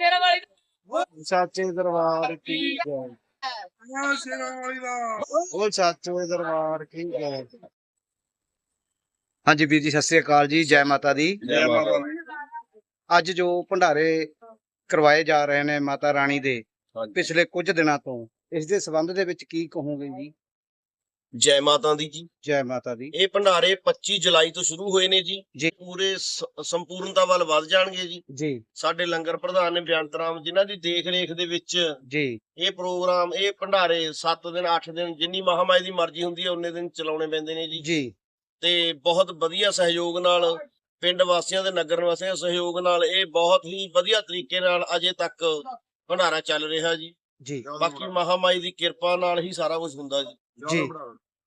ਸ਼ੇਰਾਂ ਵਾਲੀ ਸੱਚੇ ਦਰਬਾਰ ਕੀ ਜੈ ਜੈ ਸ਼ੇਰਾਂ ਵਾਲੀ ਦਾ। ਉਹ ਸੱਚੇ ਦਰਬਾਰ ਕੀ ਜੈ ਹਾਂਜੀ ਵੀਰ ਜੀ ਸਤਿ ਸ੍ਰੀ ਅਕਾਲ ਜੀ ਜੈ ਮਾਤਾ ਦੀ। ਜੈ ਮਾਤਾ ਦੀ। ਅੱਜ ਜੋ ਭੰਡਾਰੇ ਕਰਵਾਏ ਜਾ ਰਹੇ ਨੇ ਮਾਤਾ ਰਾਣੀ ਦੇ। ਪਿਛਲੇ ਕੁਝ ਦਿਨਾਂ ਤੋਂ ਇਸ ਦੇ ਸੰਬੰਧ ਦੇ ਵਿੱਚ ਕੀ ਕਹੋਗੇ ਜੀ? ਜੈ ਮਾਤਾ ਦੀ ਜੀ। ਜੈ ਮਾਤਾ ਦੀ। ਇਹ ਭੰਡਾਰੇ 25 ਜੁਲਾਈ ਤੋਂ ਸ਼ੁਰੂ ਹੋਏ ਨੇ ਜੀ। ਜੀ। ਪੂਰੇ ਸ- ਸੰਪੂਰਨਤਾ ਵੱਲ ਵੱਧ ਜਾਣਗੇ ਜੀ। ਜੀ। ਸਾਡੇ ਲੰਗਰ ਪ੍ਰਧਾਨ ਨੇ ਬੇਅੰਤ ਰਾਮ ਜਿਨ੍ਹਾਂ ਦੀ ਦੇਖ ਰੇਖ ਦੇ ਵਿੱਚ ਜੀ। ਇਹ ਪ੍ਰੋਗਰਾਮ ਇਹ ਭੰਡਾਰੇ 7 ਦਿਨ 8 ਦਿਨ ਜਿੰਨੀ ਮਹਾਮਾਈ ਦੀ ਮਰਜ਼ੀ ਹੁੰਦੀ ਹੈ ਉਨੇ ਦਿਨ ਚਲਾਉਣੇ ਪੈਂਦੇ ਨੇ ਜੀ। ਜੀ। ਤੇ ਬਹੁਤ ਵਧੀਆ ਸਹਿਯੋਗ ਨਾਲ ਪਿੰਡ ਵਾਸੀਆਂ ਦੇ ਨਗਰ ਨਿਵਾਸੀਆਂ ਦੇ ਸਹਿਯੋਗ ਨਾਲ ਇਹ ਬਹੁਤ ਹੀ ਵਧੀਆ ਤਰੀਕੇ ਨਾਲ ਅਜੇ ਤੱਕ ਭੰਡਾਰਾ ਚੱਲ ਰਿਹਾ ਜੀ। ਜੀ। ਬਾਕੀ ਮਹਾਮਾਈ ਦੀ ਕਿਰਪਾ ਨਾਲ ਹੀ ਸਾਰਾ ਕੁਝ ਹੁੰਦਾ ਜੀ। ਜੀ।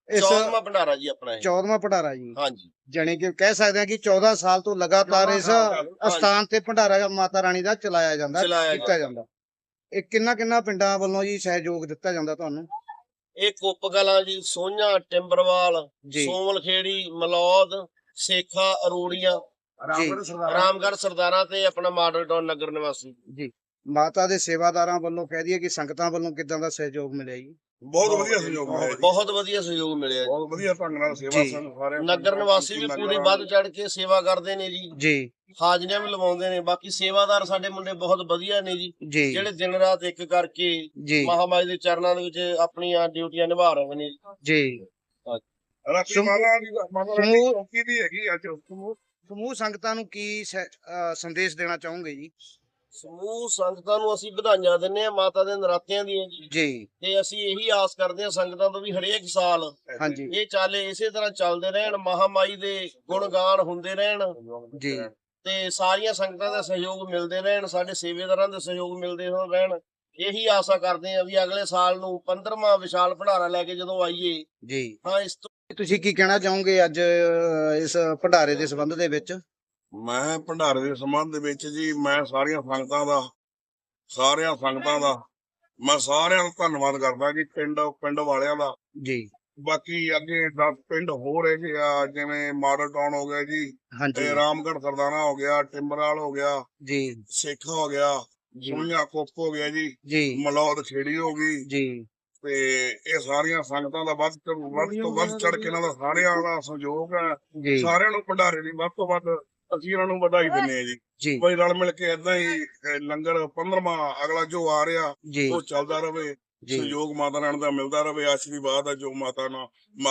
ਇਸ 14ਵਾਂ ਭੰਡਾਰਾ ਜੀ ਆਪਣਾ ਇਹ। 14ਵਾਂ ਭੰਡਾਰਾ ਜੀ। ਹਾਂਜੀ। ਜਾਣੀ ਕਿ ਕਹਿ ਸਕਦੇ ਹਾਂ ਕਿ 14 ਸਾਲ ਤੋਂ ਲਗਾਤਾਰ ਇਸ ਅਸਥਾਨ ਤੇ ਭੰਡਾਰਾ ਮਾਤਾ ਰਾਣੀ ਦਾ ਚਲਾਇਆ ਜਾਂਦਾ ਚਲਾਇਆ ਕੀਤਾ ਜਾਂਦਾ। ਇਹ ਕਿੰਨਾ ਕਿੰਨਾ ਪਿੰਡਾਂ ਵੱਲੋਂ ਜੀ ਸਹਿਯੋਗ ਦਿੱਤਾ ਜਾਂਦਾ ਤੁਹਾਨੂੰ? ਇਹ ਕੁੱਪ ਕਲਾਂ ਜੀ ਸੋਹਣਾ ਟਿੰਬਰਵਾਲ ਜੀ। ਸੋਮਲ ਖੇੜੀ ਮਲੌਦ ਸੇਖਾ ਅਰੋੜੀਆਂ। ਰਾਮਗੜ੍ਹ ਸਰਦਾਰਾਂ ਤੇ ਆਪਣਾ ਮਾਡਲ ਟਾਊਨ ਨਗਰ ਨਿਵਾਸੀ। ਜੀ। ਮਾਤਾ ਦੇ ਸੇਵਾਦਾਰਾਂ ਵੱਲੋਂ ਕਹਿ ਦਈਏ ਕਿ ਸੰਗਤਾਂ ਵੱਲੋਂ ਕਿਦਾਂ ਦਾ ਸਹਿਯੋਗ ਮਿਲਿਆ ਜੀ? ਬਹੁਤ ਵਧੀਆ ਸਹਿਯੋਗ ਮਿਲਿਆ ਜੀ। ਬਹੁਤ ਵਧੀਆ ਸਹਿਯੋਗ ਮਿਲਿਆ ਜੀ। ਬਹੁਤ ਵਧੀਆ ਢੰਗ ਨਾਲ ਸੇਵਾ ਜੀ। ਸਾਨੂੰ ਸਾਰੇ ਨਗਰ ਨਿਵਾਸੀ ਵੀ ਪੂਰੀ ਵੱਧ ਚੜ ਕੇ ਸੇਵਾ ਕਰਦੇ ਨੇ ਜੀ। ਜੀ। ਹਾਜ਼ਰੀਆਂ ਵੀ ਲਵਾਉਂਦੇ ਨੇ। ਬਾਕੀ ਸੇਵਾਦਾਰ ਸਾਡੇ ਮੁੰਡੇ ਬਹੁਤ ਵਧੀਆ ਨੇ ਜੀ। ਜੀ। ਜਿਹੜੇ ਦਿਨ ਰਾਤ ਇੱਕ ਕਰਕੇ ਜੀ। ਮਹਾਮਾਈ ਦੇ ਚਰਨਾਂ ਦੇ ਵਿੱਚ ਆਪਣੀਆਂ ਡਿਊਟੀਆਂ ਨਿਭਾ ਰਹੇ ਨੇ ਜੀ। ਰਾਖੀ ਸਮੂਹ- ਮਾਲਾ ਦੀ ਮਾਲਾ ਦੀ ਸਮੂਹ- ਚੌਕੀ ਦੀ ਹੈਗੀ ਅੱਜ। ਸਮੂਹ ਸੰਗਤਾਂ ਨੂੰ ਕੀ ਸੈ- ਅਹ ਸੰਦੇਸ਼ ਦੇਣਾ ਚਾਹੋਗੇ ਜੀ? ਸਮੂਹ ਸੰਗਤਾਂ ਨੂੰ ਅਸੀਂ ਵਧਾਈਆਂ ਦਿੰਨੇ ਆ ਮਾਤਾ ਦੇ ਨਰਾਤਿਆਂ ਦੀਆਂ ਜੀ। ਤੇ ਅਸੀਂ ਇਹੀ ਆਸ ਕਰਦੇ ਹਾਂ ਸੰਗਤਾਂ ਤੋਂ ਵੀ ਹਰੇਕ ਸਾਲ ਹਾਂਜੀ। ਇਹ ਚਾਲੇ ਇਸੇ ਤਰ੍ਹਾਂ ਚੱਲਦੇ ਰਹਿਣ ਮਹਾਮਾਈ ਦੇ ਗੁਣਗਾਨ ਹੁੰਦੇ ਰਹਿਣ। ਜੀ। ਤੇ ਸਾਰੀਆਂ ਸੰਗਤਾਂ ਦਾ ਸਹਿਯੋਗ ਮਿਲਦੇ ਰਹਿਣ ਸਾਡੇ ਸੇਵੇਦਾਰਾਂ ਦਾ ਸਹਿਯੋਗ ਮਿਲਦੇ ਰਹਿਣ। ਇਹੀ ਆਸਾ ਕਰਦੇ ਆ ਵੀ ਅਗਲੇ ਸਾਲ ਨੂੰ 15ਵਾਂ ਵਿਸ਼ਾਲ ਭੰਡਾਰਾ ਲੈ ਕੇ ਜਦੋਂ ਆਈਏ। ਜੀ। ਹਾਂ ਇਸ ਤੋਂ ਤੁਸੀਂ ਕੀ ਕਹਿਣਾ ਚਾਹੋਗੇ ਅੱਜ ਇਸ ਭੰਡਾਰੇ ਦੇ ਸੰਬੰਧ ਦੇ ਵਿੱਚ? ਮੈਂ ਭੰਡਾਰੇ ਦੇ ਸੰਬੰਧ ਦੇ ਵਿੱਚ ਜੀ ਮੈਂ ਸਾਰੀਆਂ ਸੰਗਤਾਂ ਦਾ ਸਾਰੀਆਂ ਸੰਗਤਾਂ ਦਾ ਮੈਂ ਸਾਰਿਆਂ ਦਾ ਧੰਨਵਾਦ ਕਰਦਾ ਜੀ ਪਿੰਡ ਪਿੰਡ ਵਾਲਿਆਂ ਦਾ। ਜੀ। ਬਾਕੀ ਅੱਗੇ 10 ਪਿੰਡ ਹੋਰ ਹੈਗੇ ਆ ਜਿਵੇਂ ਮਾਡਲ ਟਾਊਨ ਹੋ ਗਿਆ ਜੀ ਤੇ ਰਾਮਗੜ੍ਹ ਸਰਦਾਨਾ ਹੋ ਗਿਆ ਟਿੰਬਰਾਲ ਹੋ ਗਿਆ ਜੀ। ਸੇਖਾ ਹੋ ਗਿਆ ਸੁਣੀਆ ਕੋਪ ਹੋ ਗਿਆ ਜੀ ਜੀ। ਮਲੌਦ ਖੇੜੀ ਹੋ ਗਈ। ਜੀ। ਤੇ ਇਹ ਸਾਰੀਆਂ ਸੰਗਤਾਂ ਦਾ ਵੱਧ ਤੋਂ ਵੱਧ ਤੋਂ ਵੱਧ ਚੜ ਕੇ ਇਹਨਾਂ ਦਾ ਸਾਰਿਆਂ ਦਾ ਸਹਿਯੋਗ ਹੈ। ਸਾਰਿਆਂ ਨੂੰ ਭੰਡਾਰੇ ਦੀ ਵੱਧ ਤੋਂ ਵੱਧ ਅਸੀਂ ਇਹਨਾਂ ਨੂੰ ਵਧਾਈ ਦਿੰਦੇ ਆ ਜੀ। ਜੀ। ਬਈ ਰਲ ਮਿਲ ਕੇ ਇਦਾਂ ਹੀ ਅਹ, ਲੰਗਰ 15ਵਾਂ ਅਗਲਾ ਜੋ ਆ ਰਿਹਾ ਜੀ। ਉਹ ਚੱਲਦਾ ਰਵੇ ਜੀ। ਸਹਿਯੋਗ ਮਾਤਾ ਰਾਣੀ ਦਾ ਮਿਲਦਾ ਰਵੇ ਆਸ਼ੀਰਵਾਦ ਹੈ ਜੋ ਮਾਤਾ ਨਾਲ।